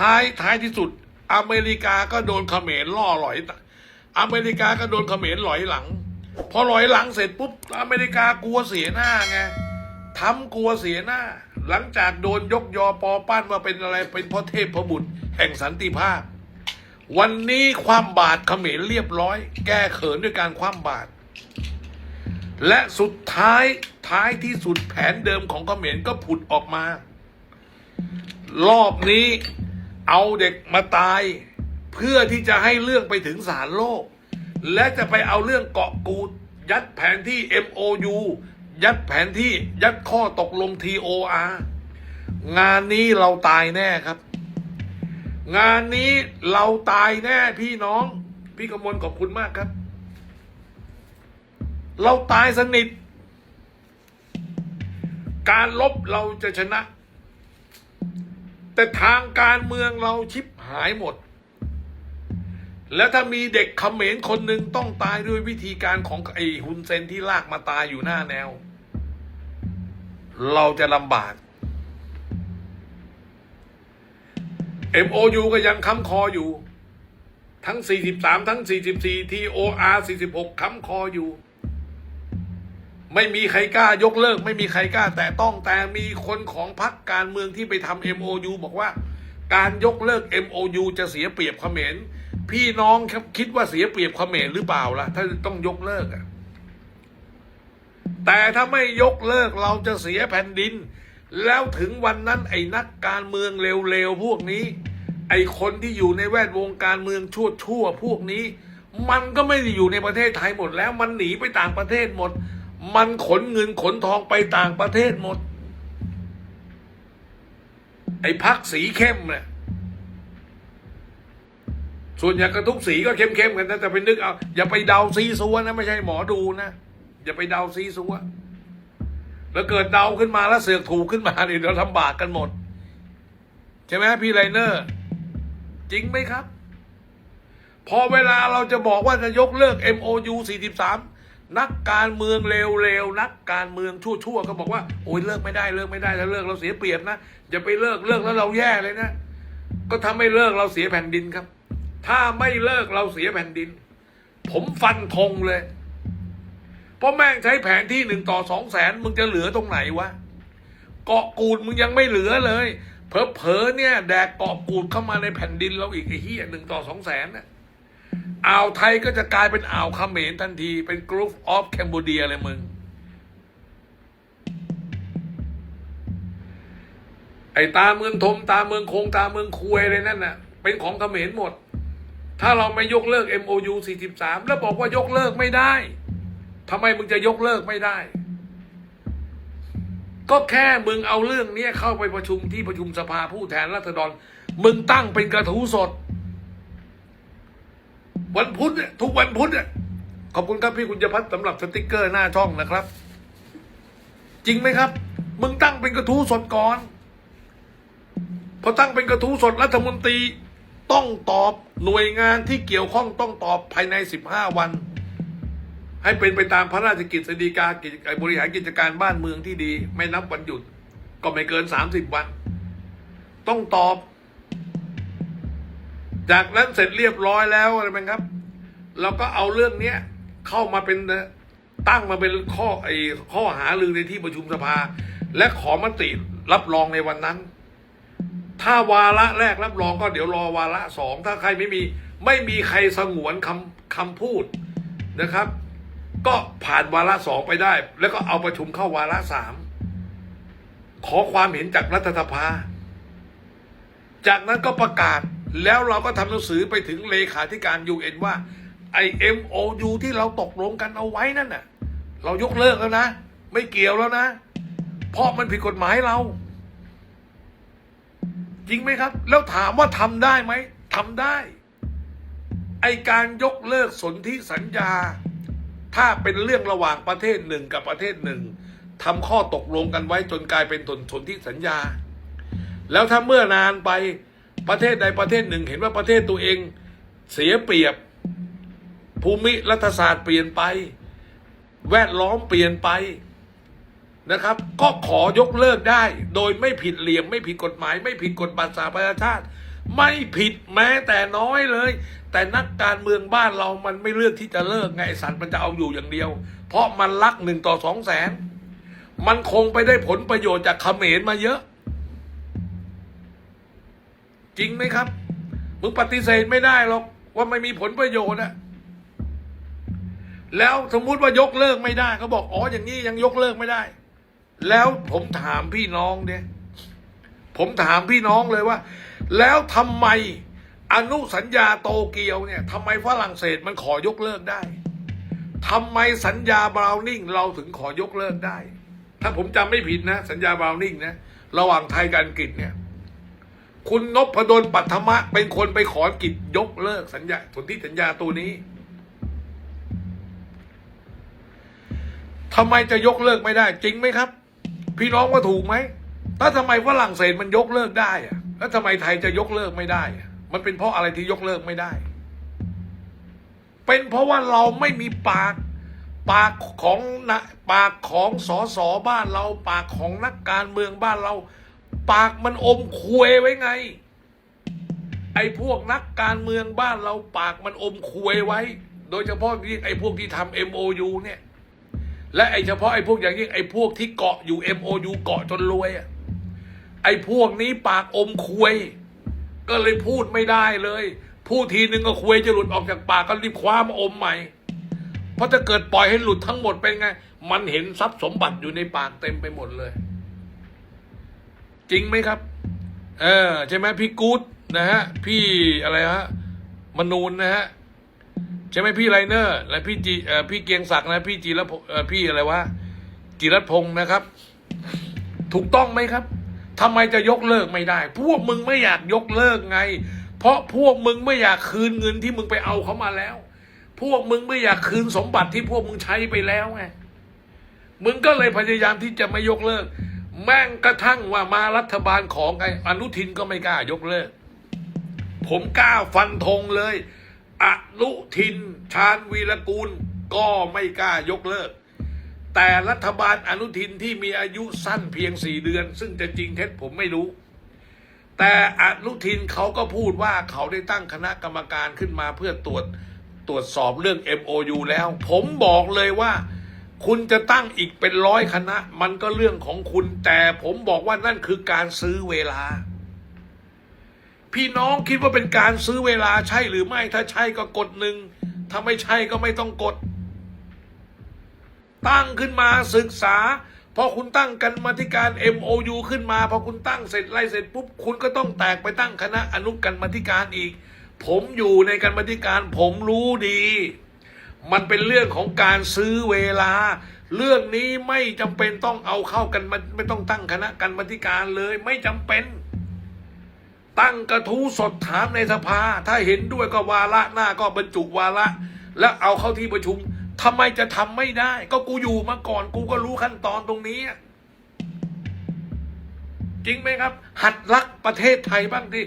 ท้ายท้ายที่สุด อเมริกาก็โดนเขมรล่อหลอย อเมริกาก็โดนเขมรหลอยหลัง พอหลอยหลังเสร็จปุ๊บอเมริกากลัวเสียหน้าไงทำกลัวเสียหน้า หลังจากโดนยกยอปอปั้นว่าเป็นอะไรเป็นพ่อเทพพบุตร แห่งสันติภาพ วันนี้ความบาดเขมรเรียบร้อย แก้เขินด้วยการความบาดและสุดท้ายท้ายที่สุดแผนเดิมของเขมรก็ผุดออกมา รอบนี้ เอาเด็กมาตาย เพื่อที่จะให้เรื่องไปถึงศาลโลก และจะไปเอาเรื่องเกาะกูดยัดแผนที่ MOU ยัดแผนที่ยัดข้อตกลง TOR งานนี้เราตายแน่ครับ งานนี้เราตายแน่พี่น้อง พี่กมลขอบคุณมากครับ เราตายสนิท การลบเราจะชนะ แต่ทางการเมืองเราชิบหายหมด แล้วถ้ามีเด็กเขมรคนหนึ่งต้องตายด้วยวิธีการของไอ้ฮุนเซนที่ลากมาตายอยู่หน้าแนว เราจะลำบาก MOU ก็ยังค้ำคออยู่ ทั้ง 43 ทั้ง 44 TOR 46 ค้ำคออยู่ ไม่มีใครกล้ายกเลิก ไม่มีใครกล้า แต่ต้องแต่มีคนของพรรคการเมืองที่ไปทำ MOU บอกว่า การยกเลิก MOU จะเสียเปรียบเขมรพี่น้องครับคิดว่าเสียเปรียบเขมรหรือเปล่าล่ะ ถ้าต้องยกเลิกอะแต่ถ้าไม่ยกเลิกเราจะเสียแผ่นดิน แล้วถึงวันนั้นไอ้นักการเมืองเร็วๆพวกนี้ ไอ้คนที่อยู่ในแวดวงการเมืองชั่วๆพวกนี้ มันก็ไม่ได้อยู่ในประเทศไทยหมดแล้วมันหนีไปต่างประเทศหมด มันขนเงินขนทองไปต่างประเทศหมด ไอ้พักสีเข้มเนี่ยส่วนใหญ่กระทุกสีก็เข้มๆกันนะแต่ไปนึกเอาอย่าไปเดาซีซัวนะไม่ใช่หมอดูนะอย่าไปเดาซีซัวแล้วเกิดเดาขึ้นมาแล้วเสือกถูกขึ้นมาเนี่ยเดี๋ยวลำบากกันหมด ใช่ไหมพี่ไรเนอร์ จริงไหมครับ พอเวลาเราจะบอกว่าจะยกเลิก MOU 43 นักการเมืองเร็วๆนักการเมืองชั่วๆก็บอกว่าโอ้ยเลิกไม่ได้เลิกไม่ได้ถ้าเลิกเราเสียเปรียบนะอย่าไปเลิกเลิกแล้วเราแย่เลยนะ ก็ทำไม่เลิกเราเสียแผ่นดินครับ ถ้าไม่เลิกเราเสียแผ่นดิน ผมฟันธงเลย เพราะแม่งใช้แผนที่หนึ่งต่อสองแสนมึงจะเหลือตรงไหนวะเกาะกูดมึงยังไม่เหลือเลยเผลอๆเนี่ย แดกเกาะกูดเข้ามาในแผ่นดินเราอีกไอ้เหี้ยหนึ่งต่อสองแสนน่ะ อ่าวไทยก็จะกลายเป็นอ่าวเขมรทันที เป็นกรุ๊ปออฟแคนเบเดียเลยมึง ไอ้ตาเมืองทมตาเมืองคงตาเมืองคุยเลยนั่นน่ะ เป็นของเขมรหมด ถ้าเราไม่ยกเลิก MOU 43 แล้วบอกว่ายกเลิกไม่ได้ทำไมมึงจะยกเลิกไม่ได้ ก็แค่มึงเอาเรื่องนี้เข้าไปประชุมที่ประชุมสภาผู้แทนราษฎร มึงตั้งเป็นกระทู้สด วันพุธเนี่ยทุกวันพุธเนี่ยขอบคุณครับพี่กุญญพัฒน์สำหรับสติกเกอร์หน้าช่องนะครับ จริงไหมครับ มึงตั้งเป็นกระทู้สดก่อนพอตั้งเป็นกระทู้สดรัฐมนตรีต้องตอบหน่วยงานที่เกี่ยวข้องต้องตอบภายในสิบห้าวัน ให้เป็นไปตามพระราชกิจสีกาบริหารกิจการบ้านเมืองที่ดี ไม่นับวันหยุด ก็ไม่เกินสามสิบวัน ต้องตอบ จากนั้นเสร็จเรียบร้อยแล้วอะไรไหมครับเราก็เอาเรื่องเนี้ยเข้ามาเป็นตั้งมาเป็นข้อไอ้ข้อหาลือในที่ประชุมสภา และขอมติรับรองในวันนั้น ถ้าวาระแรกรับรองก็เดี๋ยวรอวาระสองถ้าใครไม่มีไม่มีใครสงวนคำคำพูดนะครับ ก็ผ่านวาระสองไปได้ แล้วก็เอาประชุมเข้าวาระสามขอความเห็นจากรัฐสภา จากนั้นก็ประกาศ แล้วเราก็ทำหนังสือไปถึงเลขาธิการยูเอ็นว่าไอเอ็มโอยูที่เราตกลงกันเอาไว้นั่นน่ะ เรายกเลิกแล้วนะ ไม่เกี่ยวแล้วนะ เพราะมันผิดกฎหมายเรา จริงไหมครับ แล้วถามว่าทำได้ไหมทำได้ ไอการยกเลิกสนธิสัญญา ถ้าเป็นเรื่องระหว่างประเทศหนึ่งกับประเทศหนึ่งทำข้อตกลงกันไว้จนกลายเป็นสนสนธิสัญญา แล้วถ้าเมื่อนานไป ประเทศใดประเทศหนึ่ง เห็นว่าประเทศตัวเองเสียเปรียบ ภูมิรัฐศาสตร์เปลี่ยนไป แวดล้อมเปลี่ยนไปนะครับ ก็ขอยกเลิกได้ โดยไม่ผิดเหลี่ยม ไม่ผิดกฎหมาย ไม่ผิดกฎบัตรสาธารณชาติ ไม่ผิดแม้แต่น้อยเลย แต่นักการเมืองบ้านเรามันไม่เลือกที่จะเลิกไงสัตว์มันจะเอาอยู่อย่างเดียว เพราะมันรักหนึ่งต่อสองแสนมันคงไปได้ผลประโยชน์จากเขมรมาเยอะ จริงไหมครับ มึงปฏิเสธไม่ได้หรอก ว่าไม่มีผลประโยชน์อะแล้วสมมุติว่ายกเลิกไม่ได้เขาบอกอ๋ออย่างนี้ยังยกเลิกไม่ได้ แล้วผมถามพี่น้องเนี่ยผมถามพี่น้องเลยว่า แล้วทำไมอนุสัญญาโตเกียวเนี่ยทำไมฝรั่งเศสมันขอยกเลิกได้ทำไมสัญญาบราวนิ่งเราถึงขอยกเลิกได้ ถ้าผมจำไม่ผิดนะ สัญญาบราวนิ่งนะ ระหว่างไทยกับอังกฤษเนี่ย คุณนพดลปัทมะ เป็นคนไปขอกฤษยกเลิกสัญญาสนธิสัญญาตัวนี้ทำไมจะยกเลิกไม่ได้ จริงไหมครับ พี่น้องว่าถูกไหมถ้าทำไมฝรั่งเศสมันยกเลิกได้อะแล้วทำไมไทยจะยกเลิกไม่ได้ มันเป็นเพราะอะไรที่ยกเลิกไม่ได้ เป็นเพราะว่าเราไม่มีปาก ปากของนะปากของสอสอบ้านเรา ปากของนักการเมืองบ้านเรา ปากมันอมควยไว้ไง ไอ้พวกนักการเมืองบ้านเราปากมันอมควยไว้ โดยเฉพาะที่ไอ้พวกที่ทำ MOU เนี่ย และไอ้เฉพาะไอ้พวกอย่างยิ่งไอ้พวกที่เกาะอยู่ MOU เกาะจนรวยอะไอ้พวกนี้ปากอมควย ก็เลยพูดไม่ได้เลย พูดทีนึงก็ควยจะหลุดออกจากปากก็รีบคว้ามาอมใหม่ เพราะถ้าเกิดปล่อยให้หลุดทั้งหมดเป็นไง มันเห็นทรัพย์สมบัติอยู่ในปากเต็มไปหมดเลย จริงไหมครับ เออใช่ไหมพี่กู๊ดนะฮะ พี่อะไรฮะมนูนนะฮะใช่ไหมพี่ไรเนอร์ และพี่จีเอ่อพี่เกียงศักดิ์นะพี่จีรพเอ่อพี่อะไรวะจิรพงศ์นะครับ ถูกต้องไหมครับทำไมจะยกเลิกไม่ได้ พวกมึงไม่อยากยกเลิกไง เพราะพวกมึงไม่อยากคืนเงินที่มึงไปเอาเขามาแล้ว พวกมึงไม่อยากคืนสมบัติที่พวกมึงใช้ไปแล้วไงมึงก็เลยพยายามที่จะไม่ยกเลิก แม่งกระทั่งว่ามารัฐบาลของไงอนุทินก็ไม่กล้ายกเลิก ผมกล้าฟันธงเลย อนุทินชาญวีรกูลก็ไม่กล้ายกเลิก แต่รัฐบาลอนุทินที่มีอายุสั้นเพียงสี่เดือน ซึ่งจะจริงเท็จผมไม่รู้ แต่อนุทินเขาก็พูดว่าเขาได้ตั้งคณะกรรมการขึ้นมาเพื่อตรวจตรวจสอบเรื่อง MOU แล้ว ผมบอกเลยว่า คุณจะตั้งอีกเป็นร้อยคณะ มันก็เรื่องของคุณ แต่ผมบอกว่านั่นคือการซื้อเวลา พี่น้องคิดว่าเป็นการซื้อเวลาใช่หรือไม่ถ้าใช่ก็กดหนึ่งถ้าไม่ใช่ก็ไม่ต้องกด ตั้งขึ้นมาศึกษาพอคุณตั้งกันมาธิการ MOU ขึ้นมาพอคุณตั้งเสร็จไล่เสร็จปุ๊บคุณก็ต้องแตกไปตั้งคณะอนุกรรมาธิการอีก ผมอยู่ในกรรมาธิการผมรู้ดี มันเป็นเรื่องของการซื้อเวลา เรื่องนี้ไม่จำเป็นต้องเอาเข้ากันมาไม่ต้องตั้งคณะกรรมธิการเลยไม่จำเป็น ตั้งกระทู้สดถามในสภา ถ้าเห็นด้วยก็วาระหน้าก็บรรจุวาระ แล้วเอาเข้าที่ประชุมทำไมจะทำไม่ได้ ก็กูอยู่มาก่อนกูก็รู้ขั้นตอนตรงนี้ จริงไหมครับ หัดรักประเทศไทยบ้างที่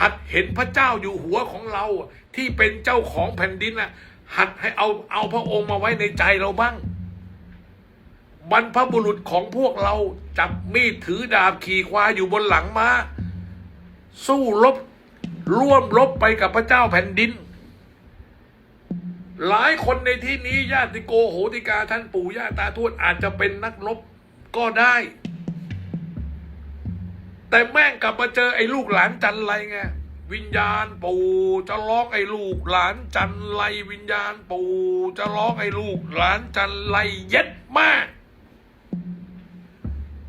หัดเห็นพระเจ้าอยู่หัวของเราที่เป็นเจ้าของแผ่นดินน่ะ หัดให้เอาเอาพระองค์มาไว้ในใจเราบ้าง บรรพบุรุษของพวกเราจับมีดถือดาบขี่ควายอยู่บนหลังม้า สู้รบร่วมรบไปกับพระเจ้าแผ่นดิน หลายคนในที่นี้ญาติโกโหติกาท่านปู่ย่าตาทวดอาจจะเป็นนักรบก็ได้ แต่แม่งกลับมาเจอไอ้ลูกหลานจันไรไง วิญญาณปู่จะร้องไอ้ลูกหลานจันไรวิญญาณปู่จะร้องไอ้ลูกหลานจันไรเย็ดมาก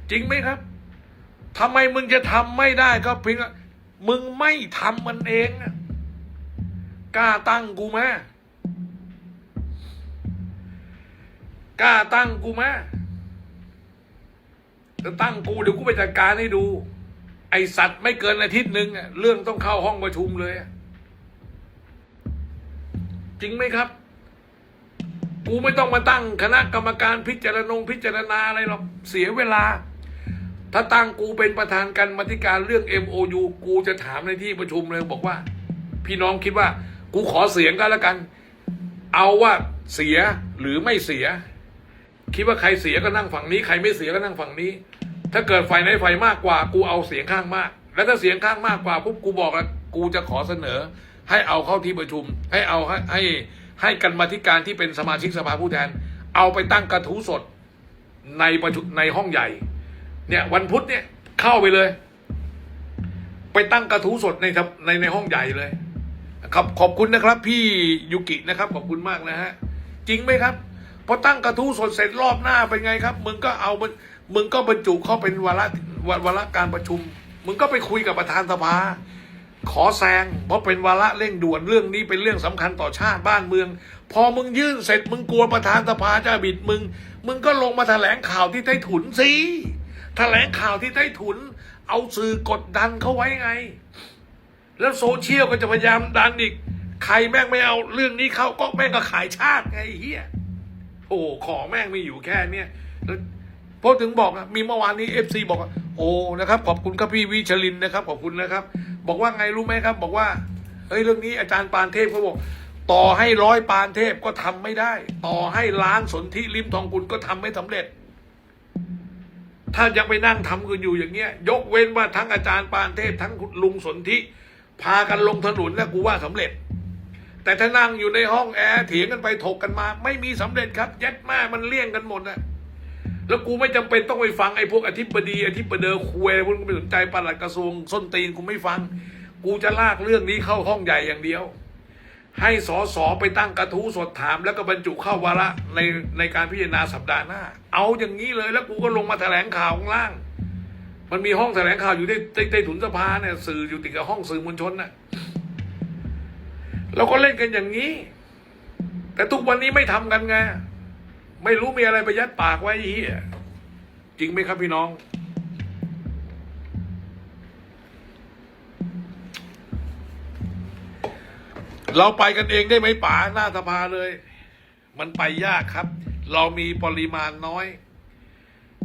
จริงไหมครับทำไมมึงจะทำไม่ได้ก็เพียงว่ามึงไม่ทำมันเองกล้าตั้งกูไหมกล้าตั้งกูไหมจะตั้งกูเดี๋ยวกูไปจัดการให้ดู ไอสัตว์ไม่เกินอาทิตย์หนึ่งอะเรื่องต้องเข้าห้องประชุมเลย จริงไหมครับ กูไม่ต้องมาตั้งคณะกรรมการพิจารณงพิจารณาอะไรหรอกเสียเวลา ถ้าตั้งกูเป็นประธานกันมาธิการเรื่อง MOU กูจะถามในที่ประชุมเลยบอกว่า พี่น้องคิดว่า กูขอเสียงก็แล้วกัน เอาว่าเสียหรือไม่เสีย คิดว่าใครเสียก็นั่งฝั่งนี้ ใครไม่เสียก็นั่งฝั่งนี้ ถ้าเกิดฝ่ายไหนฝ่ายมากกว่า กูเอาเสียงข้างมาก แล้วถ้าเสียงข้างมากกว่าปุ๊บกูบอกแล้วกูจะขอเสนอ ให้เอาเข้าที่ประชุม ให้เอาให้ให้ให้กันมาธิการที่เป็นสมาชิกสภาผู้แทน เอาไปตั้งกระทู้สดในประชุมในห้องใหญ่ เนี่ยวันพุธเนี่ยเข้าไปเลย ไปตั้งกระทู้สดในทับในในห้องใหญ่เลยครับขอบคุณนะครับ พี่ยุกินะครับ ขอบคุณมากนะฮะ จริงไหมครับพอตั้งกระทู้สดเสร็จรอบหน้าเป็นไงครับ มึงก็เอามัน มึงก็บรรจุเข้าเป็นวาระวาวาระการประชุม มึงก็ไปคุยกับประธานสภา ขอแซงเพราะเป็นวาระเร่งด่วนเรื่องนี้เป็นเรื่องสำคัญต่อชาติบ้านเมือง พอมึงยื่นเสร็จมึงกลัวประธานสภาจะบิดมึง มึงก็ลงมาแถลงข่าวที่ใต้ถุนสิแถลงข่าวที่ใต้ถุน เอาสื่อกดดันเขาไว้ไง แล้วโซเชียลก็จะพยายามดันอีก ใครแม่งไม่เอาเรื่องนี้เข้าก็แม่งก็ขายชาติไงเฮียโอ้ของแม่งมีอยู่แค่เนี้ยแล้ว พอถึงบอกอะมีเมื่อวานนี้เอฟซีบอกโอ้นะครับ ขอบคุณครับพี่วิชลินนะครับ ขอบคุณนะครับ บอกว่าไงรู้ไหมครับ บอกว่าเฮ้ยเรื่องนี้อาจารย์ปานเทพเขาบอก ต่อให้ร้อยปานเทพก็ทำไม่ได้ ต่อให้ล้านสนธิริมทองกุลก็ทำไม่สำเร็จ ถ้ายังไปนั่งทำกันอยู่อย่างเงี้ย ยกเว้นว่าทั้งอาจารย์ปานเทพทั้งลุงสนธิพากันลงถนนแล้วกูว่าสำเร็จ แต่ถ้านั่งอยู่ในห้องแอร์เถียงกันไปถกกันมา ไม่มีสำเร็จครับยัดแม่มันเลี่ยงกันหมดอะ แล้วกูไม่จำเป็นต้องไปฟังไอ้พวกอธิบดีอธิบดีคุยพวกมึงไม่สนใจปลัดกระทรวงส้นตีนกูไม่ฟัง กูจะลากเรื่องนี้เข้าห้องใหญ่อย่างเดียว ให้สอสอไปตั้งกระทู้สดถาม แล้วก็บรรจุเข้าวาระในในการพิจารณาสัปดาห์หน้า เอาอย่างนี้เลยแล้วกูก็ลงมาแถลงข่าวข้างล่าง มันมีห้องแถลงข่าวอยู่ใต้ใต้ถุนสภาเนี่ยสื่ออยู่ติดกับห้องสื่อมวลชนน่ะเราก็เล่นกันอย่างนี้ แต่ทุกวันนี้ไม่ทำกันไง ไม่รู้มีอะไรไปยัดปากไว้เฮียจริงไหมครับพี่น้อง เราไปกันเองได้ไหมป๋าหน้าสภาเลย มันไปยากครับ เรามีปริมาณน้อย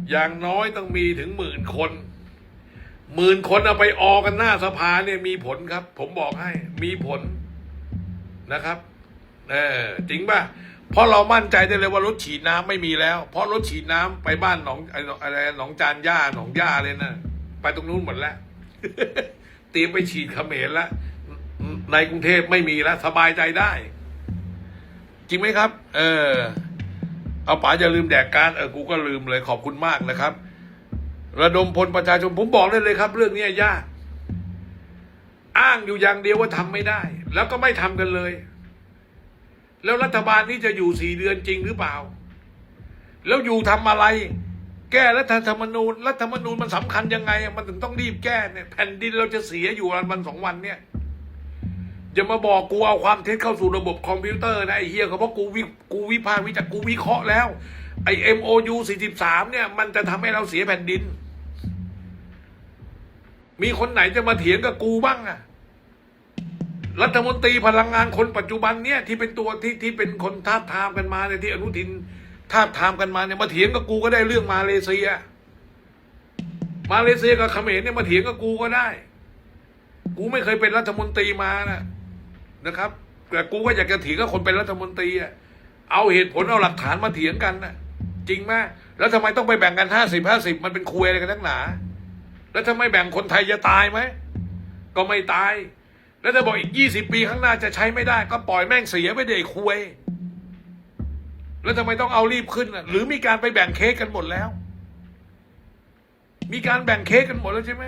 อย่างน้อยต้องมีถึงหมื่นคนหมื่นคนเอาไปออกันหน้าสภาเนี่ยมีผลครับ ผมบอกให้ มีผลนะครับเออจริงป่ะ เพราะเรามั่นใจได้เลยว่ารถฉีดน้ำไม่มีแล้ว เพราะรถฉีดน้ำไปบ้านหนองอะไรหนองจานย่าหนองย่าเลยนะไปตรงนู้นหมดแล้วเตรียมไปฉีดเขมรแล้วในกรุงเทพไม่มีแล้วสบายใจได้ จริงไหมครับ เออ เอาป๋าอย่าลืมแดกการเออกูก็ลืมเลยขอบคุณมากนะครับ ระดมพลประชาชนผมบอกได้เลยครับ เรื่องนี้ยากอ้างอยู่อย่างเดียวว่าทำไม่ได้ แล้วก็ไม่ทำกันเลย แล้วรัฐบาลนี้จะอยู่สี่เดือนจริงหรือเปล่า แล้วอยู่ทำอะไร แก้รัฐธรรมนูญ รัฐธรรมนูญมันสำคัญยังไง มันถึงต้องรีบแก้เนี่ยแผ่นดินเราจะเสียอยู่วันวันสองวันเนี่ยอย่ามาบอกกูเอาความเท็จเข้าสู่ระบบคอมพิวเตอร์นะไอ้เฮียเขาเพราะกูวิกูวิพากษ์วิจารกูวิเคราะห์แล้วไอ้ MOU 43เนี่ย มันจะทำให้เราเสียแผ่นดิน มีคนไหนจะมาเถียงกับกูบ้างอะ รัฐมนตรีพลังงานคนปัจจุบันเนี่ยที่เป็นตัวที่ที่เป็นคนท้าทามกันมาเนี่ยที่อนุทินท้าทามกันมาเนี่ยมาเถียงกับกูก็ได้เรื่องมาเลเซีย มาเลเซียกับเขมรเนี่ยมาเถียงกับกูก็ได้ กูไม่เคยเป็นรัฐมนตรีมานะนะครับแต่กูก็อยากจะเถียงกับคนเป็นรัฐมนตรีอะเอาเหตุผลเอาหลักฐานมาเถียงกันนะจริงไหมแล้วทำไมต้องไปแบ่งกันห้าสิบห้าสิบมันเป็นคุยอะไรกันทั้งหนา แล้วถ้าไม่แบ่งคนไทยจะตายไหมก็ไม่ตาย แล้วถ้าบอกอีกยี่สิบปีข้างหน้าจะใช้ไม่ได้ ก็ปล่อยแม่งเสียไปเด็กคุยแล้วทำไมต้องเอารีบขึ้นหรือมีการไปแบ่งเค้กกันหมดแล้ว มีการแบ่งเค้กกันหมดแล้วใช่ไหม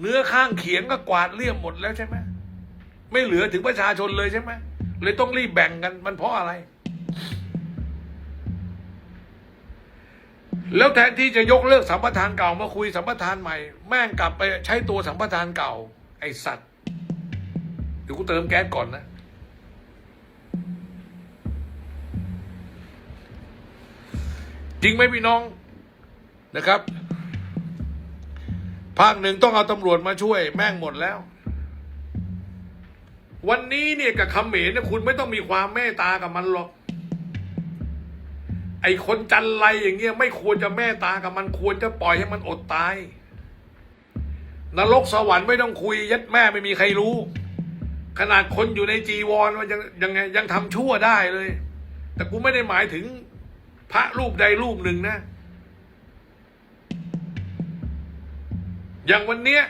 เนื้อข้างเขียงก็กวาดเลี่ยมหมดแล้วใช่ไหมไม่เหลือถึงประชาชนเลยใช่ไหมเลยต้องรีบแบ่งกันมันเพราะอะไร แล้วแทนที่จะยกเลิกสัมปทานเก่ามาคุยสัมปทานใหม่ แม่งกลับไปใช้ตัวสัมปทานเก่า ไอสัตว์เดี๋ยวกูเติมแก๊สก่อนนะ จริงไหมพี่น้องนะครับ ภาคหนึ่งต้องเอาตำรวจมาช่วย แม่งหมดแล้ว วันนี้เนี่ยกับคำเหมนเนี่ยคุณไม่ต้องมีความเมตตากับมันหรอก ไอ้คนจันไรอย่างเงี้ยไม่ควรจะแม่ตากับมันควรจะปล่อยให้มันอดตาย นรกสวรรค์ไม่ต้องคุยยัดแม่ไม่มีใครรู้ ขนาดคนอยู่ในจีวรมันยังยังไงยังทำชั่วได้เลย แต่กูไม่ได้หมายถึงพระรูปใดรูปหนึ่งนะ อย่างวันเนี้ย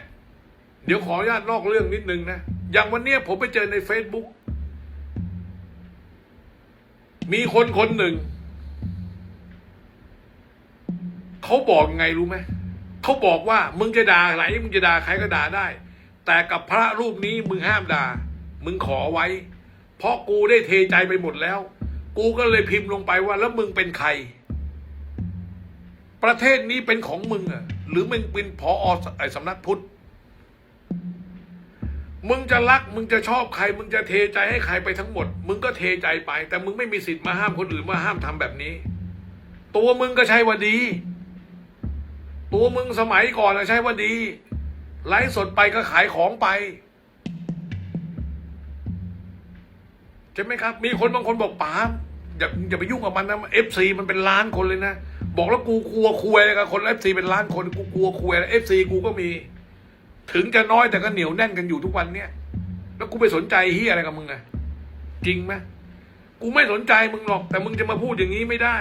เดี๋ยวขออนุญาตนอกเรื่องนิดนึงนะ อย่างวันเนี้ยผมไปเจอใน Facebook มีคนคนหนึ่ง เขาบอกไงรู้ไหม เขาบอกว่ามึงจะด่าไหนมึงจะด่าใครก็ด่าได้ แต่กับพระรูปนี้มึงห้ามด่า มึงขอไว้ เพราะกูได้เทใจไปหมดแล้ว กูก็เลยพิมพ์ลงไปว่าแล้วมึงเป็นใคร ประเทศนี้เป็นของมึงอะหรือมึงเป็นพอไอสำนักพุทธมึงจะรักมึงจะชอบใคร มึงจะเทใจให้ใครไปทั้งหมด มึงก็เทใจไป แต่มึงไม่มีสิทธิ์มาห้ามคนอื่นมาห้ามทำแบบนี้ ตัวมึงก็ใช่ว่าดี ตัวมึงสมัยก่อนนะใช่ว่าดี ไลฟ์สดไปก็ขายของไปใช่ไหมครับ มีคนบางคนบอกป๋าอย่าอย่าไปยุ่งกับมันนะเอฟซีมันเป็นล้านคนเลยนะ บอกแล้วกูกลัวคุยกับคนเอฟซีเป็นล้านคนกูกลัวคุยเอฟซีกูก็มี ถึงจะน้อยแต่ก็เหนียวแน่นกันอยู่ทุกวันเนี่ยแล้วกูไปสนใจเฮียอะไรกับมึงอะจริงไหมกูไม่สนใจมึงหรอก แต่มึงจะมาพูดอย่างนี้ไม่ได้